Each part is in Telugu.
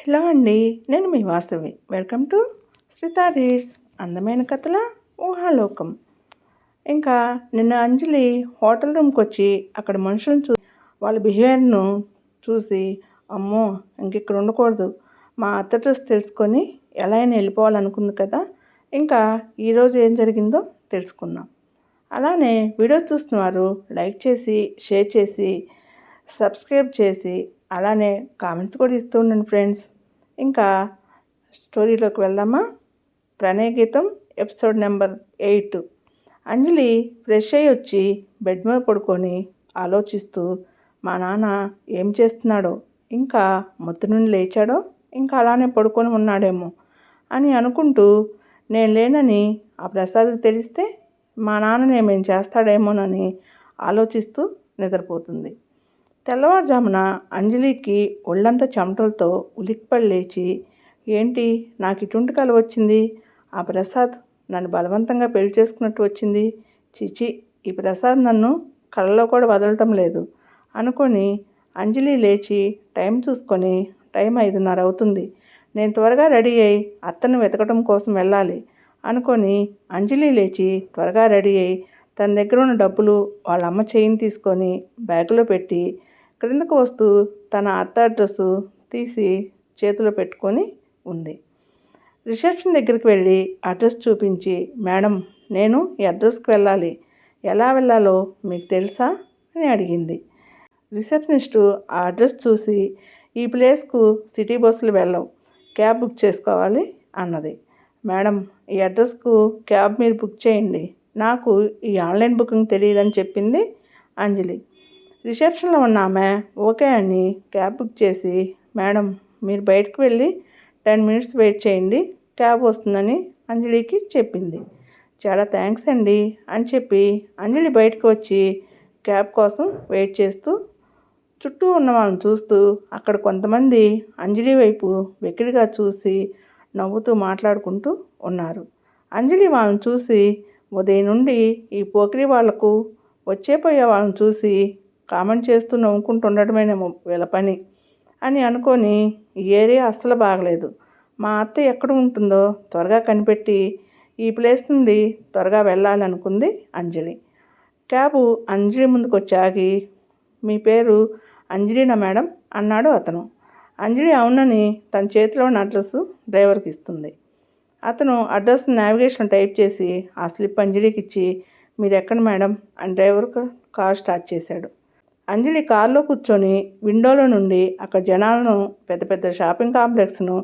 హలో అండి నేను మీ Vasthavi welcome to Shritha reads అందమైన కథల ఊహాలోకం. ఇంకా నిన్న అంజలి హోటల్ రూమ్కి వచ్చి అక్కడ మనుషులను చూ వాళ్ళ బిహేవియర్ను చూసి అమ్మో ఇంక ఇక్కడ ఉండకూడదు. మా అత్త డ్రెస్ తెలుసుకొని ఎలా అయినా వెళ్ళిపోవాలనుకుంది కదా ఇంకా ఈరోజు ఏం జరిగిందో తెలుసుకుందాం. అలానే వీడియో చూస్తున్నవారు లైక్ చేసి షేర్ చేసి సబ్స్క్రైబ్ చేసి అలానే కామెంట్స్ కూడా ఇస్తూ ఉండండి ఫ్రెండ్స్. ఇంకా స్టోరీలోకి వెళ్దామా? Pranaya Geetham episode number eight. Anjali fresh అయ్యి వచ్చి బెడ్ మీద పడుకొని ఆలోచిస్తూ మా నాన్న ఏం చేస్తున్నాడో? ఇంకా మొత్తం నుండి లేచాడో? ఇంకా అలానే పడుకొని ఉన్నాడేమో? అని అనుకుంటూ నేను లేనని ఆ ప్రసాద్కి తెలిస్తే మా నాన్న నేమేం చేస్తాడేమోనని ఆలోచిస్తూ నిద్రపోతుంది. తెల్లవారుజామున అంజలికి ఒళ్ళంతా చెమటలతో ఉలిక్కిపడి లేచి ఏంటి నాకు ఇటువంటి కల వచ్చింది? ఆ ప్రసాద్ నన్ను బలవంతంగా పెళ్ళి చేసుకున్నట్టు వచ్చింది. చిచి ఈ ప్రసాద్ నన్ను కళ్ళలో కూడా వదలటం లేదు అనుకొని అంజలి లేచి టైం చూసుకొని టైం ఐదున్నర అవుతుంది. నేను త్వరగా రెడీ అయ్యి అత్తను వెతకడం కోసం వెళ్ళాలి అనుకొని అంజలి లేచి త్వరగా రెడీ అయ్యి తన దగ్గర ఉన్న డబ్బులు వాళ్ళ అమ్మ చేయిని తీసుకొని బ్యాగులో పెట్టి క్రిందకు వస్తూ తన అత్త అడ్రస్సు తీసి చేతిలో పెట్టుకొని ఉంది. రిసెప్షన్ దగ్గరికి వెళ్ళి అడ్రస్ చూపించి మేడం నేను ఈ అడ్రస్కి వెళ్ళాలి. ఎలా వెళ్ళాలో మీకు తెలుసా? అని అడిగింది. రిసెప్షనిస్టు ఆ అడ్రస్ చూసి ఈ ప్లేస్కు సిటీ బస్సులు వెళ్ళవు. క్యాబ్ బుక్ చేసుకోవాలి అన్నది. మేడం ఈ అడ్రస్కు క్యాబ్ మీరు బుక్ చేయండి. నాకు ఈ ఆన్లైన్ బుకింగ్ తెలియదని చెప్పింది అంజలి. రిసెప్షన్లో ఉన్న ఆమె ఓకే అని క్యాబ్ బుక్ చేసి. మేడం మీరు బయటకు వెళ్ళి టెన్ మినిట్స్ వెయిట్ చేయండి. క్యాబ్ వస్తుందని అంజలికి చెప్పింది. చాలా థ్యాంక్స్ అండి అని చెప్పి అంజలి బయటకు వచ్చి క్యాబ్ కోసం వెయిట్ చేస్తూ చుట్టూ ఉన్న వాళ్ళని చూస్తూ అక్కడ కొంతమంది అంజలి వైపు వెకిలిగా చూసి నవ్వుతూ మాట్లాడుకుంటూ ఉన్నారు. అంజలి వాళ్ళని చూసి ఉదయం నుండి ఈ పోకిరి వాళ్ళకు వచ్చేపోయే వాళ్ళని చూసి కామెంట్ చేస్తూ నవ్వుకుంటుండటమేనేమో వీళ్ళ పని అని అనుకొని ఈ ఏరియా అస్సలు బాగలేదు. మా అత్త ఎక్కడ ఉంటుందో త్వరగా కనిపెట్టి ఈ ప్లేస్ నుండి త్వరగా వెళ్ళాలనుకుంది అంజలి. క్యాబు అంజలి ముందుకు వచ్చాగి ఆగి మీ పేరు అంజలినా మేడం? అన్నాడు అతను. అంజలి అవునని తన చేతిలో ఉన్న అడ్రస్ డ్రైవర్కి ఇస్తుంది. అతను అడ్రస్ నావిగేషన్ టైప్ చేసి ఆ స్లిప్ అంజలికి ఇచ్చి మీరు ఎక్కడ మేడం? అని డ్రైవర్ కార్ స్టార్ట్ చేశాడు. అంజలి కారులో కూర్చొని విండోలో నుండి అక్కడ జనాలను పెద్ద పెద్ద షాపింగ్ కాంప్లెక్స్ను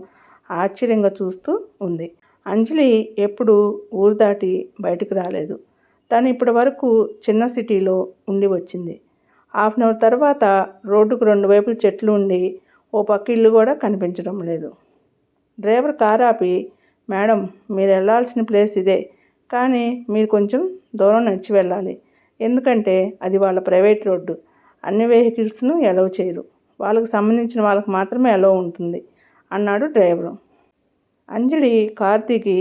ఆశ్చర్యంగా చూస్తూ ఉంది. అంజలి ఎప్పుడు ఊరు దాటి బయటకు రాలేదు. తను ఇప్పటి వరకు చిన్న సిటీలో ఉండి వచ్చింది. హాఫ్ అన్ అవర్ తర్వాత రోడ్డుకు రెండు వైపులు చెట్లు ఉండి ఓ పక్క ఇల్లు కూడా కనిపించడం లేదు. డ్రైవర్ కారు ఆపి మేడం మీరు వెళ్ళాల్సిన ప్లేస్ ఇదే కానీ మీరు కొంచెం దూరం నడిచి వెళ్ళాలి. ఎందుకంటే అది వాళ్ళ ప్రైవేట్ రోడ్డు. అన్ని వెహికల్స్ను ఎలవ్ చేయరు. వాళ్ళకి సంబంధించిన వాళ్ళకి మాత్రమే ఎలవ్ ఉంటుంది అన్నాడు డ్రైవరు. అంజలి కార్తీకి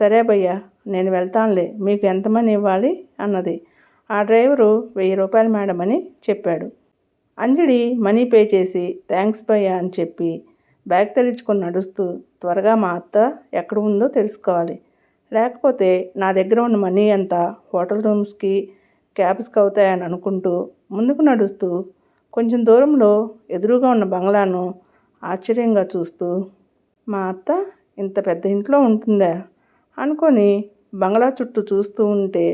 సరే భయ్యా నేను వెళ్తానులే మీకు ఎంత మనీ ఇవ్వాలి? అన్నది. ఆ డ్రైవరు వెయ్యి రూపాయలు మేడం అని చెప్పాడు. అంజలి మనీ పే చేసి థ్యాంక్స్ భయ్యా అని చెప్పి బ్యాగ్ తరించుకొని నడుస్తూ త్వరగా మా అత్త ఎక్కడ ఉందో తెలుసుకోవాలి. లేకపోతే నా దగ్గర ఉన్న మనీ అంతా హోటల్ రూమ్స్కి క్యాబ్స్కి అవుతాయని అనుకుంటూ ముందుకు నడుస్తూ కొంచెం దూరంలో ఎదురుగా ఉన్న బంగ్లాను ఆశ్చర్యంగా చూస్తూ మా అత్త ఇంత పెద్ద ఇంట్లో ఉంటుందా? అనుకొని బంగ్లా చుట్టూ చూస్తూ ఉంటే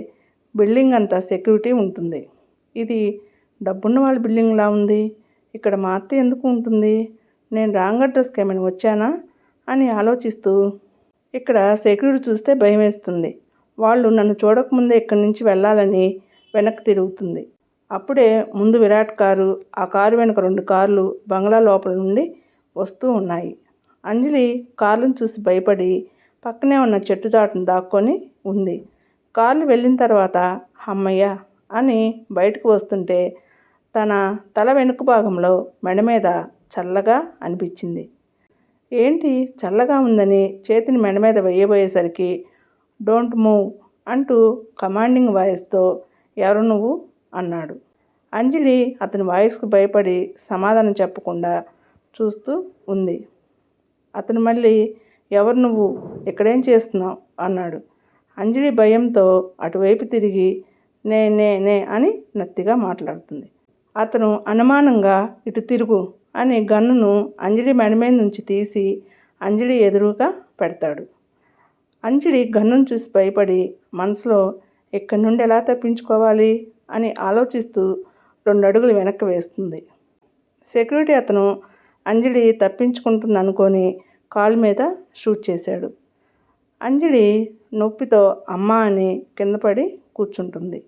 బిల్డింగ్ అంతా సెక్యూరిటీ ఉంటుంది. ఇది డబ్బున్న వాళ్ళ బిల్డింగ్లా ఉంది. ఇక్కడ మా అత్త ఎందుకు ఉంటుంది? నేను రాంగ్ అడ్రస్కి ఏమైనా వచ్చానా? అని ఆలోచిస్తూ ఇక్కడ సెక్యూరిటీ చూస్తే భయం వేస్తుంది వాళ్ళు నన్ను చూడకముందే ఇక్కడి నుంచి వెళ్ళాలని వెనక్కి తిరుగుతుంది. అప్పుడే ముందు విరాట్ కారు ఆ కారు వెనుక రెండు కార్లు బంగ్లా లోపల నుండి వస్తూ ఉన్నాయి. అంజలి కార్లను చూసి భయపడి పక్కనే ఉన్న చెట్టు చాటును దాక్కొని ఉంది. కార్లు వెళ్ళిన తర్వాత అమ్మయ్య అని బయటకు వస్తుంటే తన తల వెనుక భాగంలో మెడ మీద చల్లగా అనిపించింది. ఏంటి చల్లగా ఉందని చేతిని మెడ మీద వేయబోయేసరికి డోంట్ మూవ్ అంటూ కమాండింగ్ వాయిస్తో ఎవరు నువ్వు? అన్నాడు. అంజలి అతని వాయిస్కు భయపడి సమాధానం చెప్పకుండా చూస్తూ ఉంది. అతను మళ్ళీ ఎవరు నువ్వు? ఇక్కడేం చేస్తున్నావు? అన్నాడు. అంజలి భయంతో అటువైపు తిరిగి నే నే నే అని నత్తిగా మాట్లాడుతుంది. అతను అనుమానంగా ఇటు తిరుగు అని గన్నును అంజలి మెడ మీద నుంచి తీసి అంజలి ఎదురుగా పెడతాడు. అంజలి గన్నును చూసి భయపడి మనసులో ఇక్కడి నుండి ఎలా తప్పించుకోవాలి అని ఆలోచిస్తూ రెండు అడుగులు వెనక్కి వేస్తుంది. సెక్యూరిటీ అతను అంజలి తప్పించుకుంటుంది అనుకొని కాలు మీద షూట్ చేశాడు. అంజలి నొప్పితో అమ్మ అని కింద పడి కూర్చుంటుంది.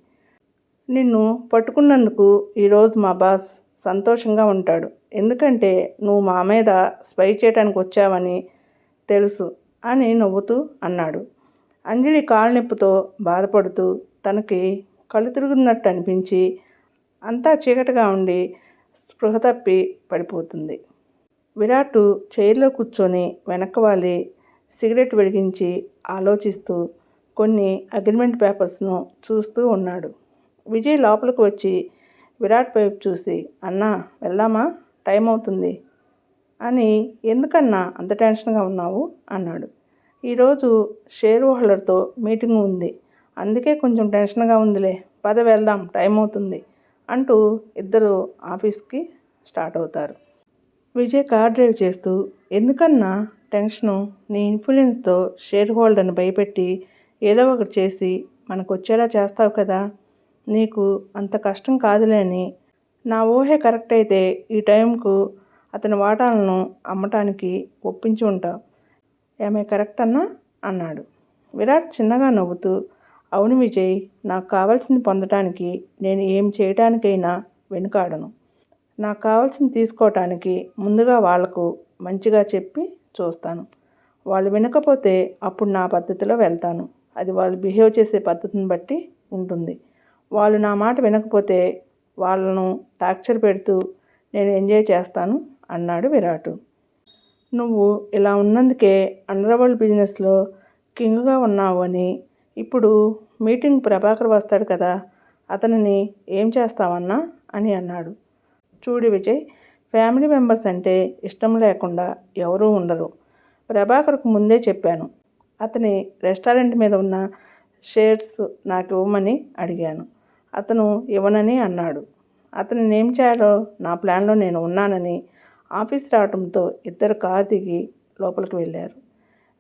నిన్ను పట్టుకున్నందుకు ఈరోజు మా బాస్ సంతోషంగా ఉంటాడు. ఎందుకంటే నువ్వు మా మీద స్పై చేయడానికి వచ్చావని తెలుసు అని నవ్వుతూ అన్నాడు. అంజలి కాళ్ళనొప్పితో బాధపడుతూ తనకి కళ్ళు తిరుగుతున్నట్టు అనిపించి అంతా చీకటిగా ఉండి స్పృహ తప్పి పడిపోతుంది. విరాట్ చైర్లో కూర్చొని వెనక్కి వాలి సిగరెట్ వెలిగించి ఆలోచిస్తూ కొన్ని అగ్రిమెంట్ పేపర్స్ను చూస్తూ ఉన్నాడు. విజయ్ లోపలికి వచ్చి విరాట్ వైపు చూసి అన్నా వెళ్దామా? టైం అవుతుంది. అని ఎందుకన్నా? అంత టెన్షన్గా ఉన్నావు? అన్నాడు. ఈరోజు షేర్ హోల్డర్తో మీటింగ్ ఉంది. అందుకే కొంచెం టెన్షన్గా ఉందిలే పద వెళ్దాం టైం అవుతుంది అంటూ ఇద్దరు ఆఫీస్కి స్టార్ట్ అవుతారు. విజయ్ కార్ డ్రైవ్ చేస్తూ ఎందుకన్నా టెన్షను నీ ఇన్ఫ్లుయెన్స్తో షేర్ హోల్డర్ని భయపెట్టి ఏదో ఒకటి చేసి మనకు వచ్చేలా చేస్తావు కదా నీకు అంత కష్టం కాదులే అని నా ఊహే కరెక్ట్ అయితే ఈ టైంకు అతని వాటాలను అమ్మటానికి ఒప్పించి ఉంటావు ఏమే కరెక్ట్ అన్నా? అన్నాడు. విరాట్ చిన్నగా నవ్వుతూ అవును విజయ్ నాకు కావాల్సింది పొందటానికి నేను ఏం చేయటానికైనా వెనుకాడను. నాకు కావాల్సింది తీసుకోవటానికి ముందుగా వాళ్ళకు మంచిగా చెప్పి చూస్తాను. వాళ్ళు వినకపోతే అప్పుడు నా పద్ధతిలో వెళ్తాను. అది వాళ్ళు బిహేవ్ చేసే పద్ధతిని బట్టి ఉంటుంది. వాళ్ళు నా మాట వినకపోతే వాళ్ళను టార్చర్ పెడుతూ నేను ఎంజాయ్ చేస్తాను అన్నాడు విరాట్. నువ్వు ఇలా ఉన్నందుకే అండర్వరల్డ్ బిజినెస్లో కింగ్గా ఉన్నావు అని. ఇప్పుడు మీటింగ్ ప్రభాకర్ వస్తాడు కదా అతనిని ఏం చేస్తావన్నా అని అన్నాడు. చూడు విజయ్ ఫ్యామిలీ మెంబర్స్ అంటే ఇష్టం లేకుండా ఎవరూ ఉండరు. ప్రభాకర్కు ముందే చెప్పాను. అతని రెస్టారెంట్ మీద ఉన్న షేర్స్ నాకు ఇవ్వమని అడిగాను. అతను ఇవ్వనని అన్నాడు. అతను ఏం చేయాలో నా ప్లాన్లో నేను ఉన్నానని ఆఫీస్ రావడంతో ఇద్దరు కారు దిగి లోపలికి వెళ్ళారు.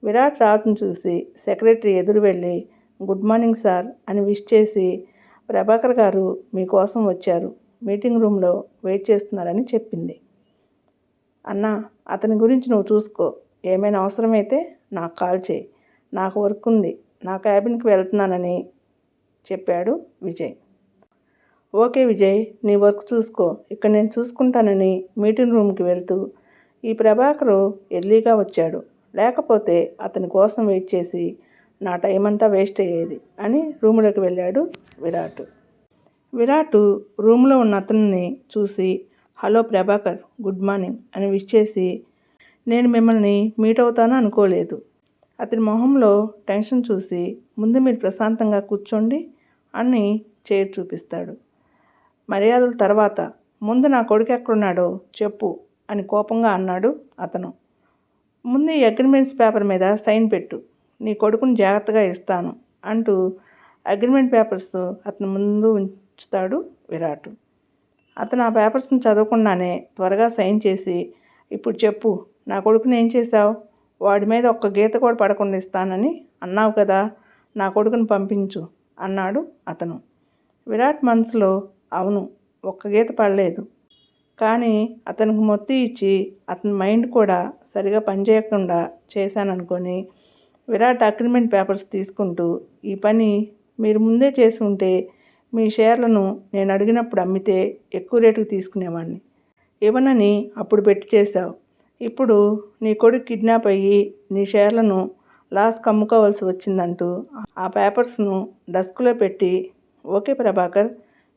విరాట్ రావటం చూసి సెక్రటరీ ఎదురు వెళ్ళి గుడ్ మార్నింగ్ సార్ అని విష్ చేసి ప్రభాకర్ గారు మీకోసం వచ్చారు. మీటింగ్ రూమ్లో వెయిట్ చేస్తున్నారని చెప్పింది. అన్న అతని గురించి నువ్వు చూసుకో. ఏమైనా అవసరమైతే నాకు కాల్ చేయి. నాకు వర్క్ ఉంది. నా క్యాబిన్కి వెళ్తున్నానని చెప్పాడు విజయ్. ఓకే విజయ్ నీ వర్క్ చూసుకో. ఇక్కడ నేను చూసుకుంటానని మీటింగ్ రూమ్కి వెళ్తూ ఈ ప్రభాకరు ఎర్లీగా వచ్చాడు. లేకపోతే అతని కోసం వెయిట్ చేసి నా టైం అంతా వేస్ట్ అయ్యేది అని రూములోకి వెళ్ళాడు విరాట్. విరాట్ రూమ్లో ఉన్న అతన్ని చూసి హలో ప్రభాకర్ గుడ్ మార్నింగ్ అని విష్ చేసి నేను మిమ్మల్ని మీట్ అవుతాను అనుకోలేదు. అతని మొహంలో టెన్షన్ చూసి ముందు మీరు ప్రశాంతంగా కూర్చోండి అని చైర్ చూపిస్తాడు. మర్యాదల తర్వాత ముందు నా కొడుకు ఎక్కడున్నాడో చెప్పు అని కోపంగా అన్నాడు అతను. ముందు ఈ అగ్రిమెంట్స్ పేపర్ మీద సైన్ పెట్టు నీ కొడుకుని జాగ్రత్తగా ఇస్తాను అంటూ అగ్రిమెంట్ పేపర్స్ అతను ముందు ఉంచుతాడు విరాట్. అతను ఆ పేపర్స్ని చదవకుండానే త్వరగా సైన్ చేసి ఇప్పుడు చెప్పు నా కొడుకుని ఏం చేశావు? వాడి మీద ఒక్క గీత కూడా పడకుండా ఇస్తానని అన్నావు కదా నా కొడుకుని పంపించు అన్నాడు అతను. విరాట్ మనసులో అవును ఒక్క గీత పడలేదు. కానీ అతనికి మొత్తి ఇచ్చి అతని మైండ్ కూడా సరిగా పనిచేయకుండా చేశాననుకొని విరాట్ అగ్రిమెంట్ పేపర్స్ తీసుకుంటూ ఈ పని మీరు ముందే చేసి ఉంటే మీ షేర్లను నేను అడిగినప్పుడు అమ్మితే ఎక్కువ రేటుకు తీసుకునేవాడిని ఇవ్వనని అప్పుడు పెట్టి చేశావు. ఇప్పుడు నీ కొడుకు కిడ్నాప్ అయ్యి నీ షేర్లను లాస్ కమ్ముకోవాల్సి వచ్చిందంటూ ఆ పేపర్స్ను డస్క్లో పెట్టి ఓకే ప్రభాకర్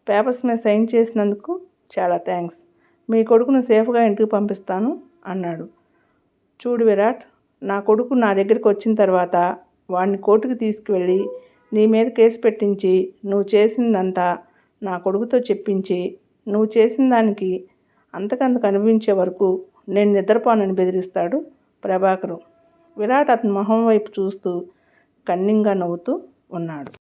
పేపర్స్ మీద సైన్ చేసినందుకు చాలా థ్యాంక్స్. మీ కొడుకును సేఫ్గా ఇంటికి పంపిస్తాను అన్నాడు. చూడు విరాట్ నా కొడుకు నా దగ్గరికి వచ్చిన తర్వాత వాడిని కోర్టుకు తీసుకువెళ్ళి నీ మీద కేసు పెట్టించి నువ్వు చేసిందంతా నా కొడుకుతో చెప్పించి నువ్వు చేసిన దానికి అంతకంతకు అనిపించే వరకు నేను నిద్రపోనని బెదిరిస్తాడు ప్రభాకరు. విరాట్ అతని మొహం వైపు చూస్తూ కన్నింగా నవ్వుతూ ఉన్నాడు.